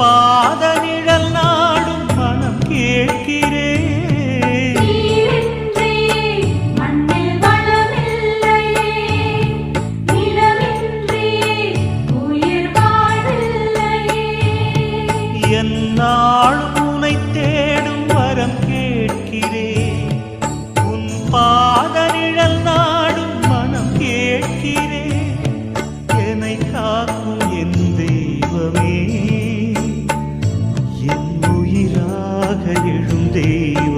பாத நிழல் நாடும் பணம் கேட்கிறே. என்னாள் உனை தேடும் வரம் கேட்கிறே. உன் பாத நிழல் நாடும் மனம் கேட்கிறே. என்னை காக்கும் என் தெய்வமே. எழும் தெய்வம்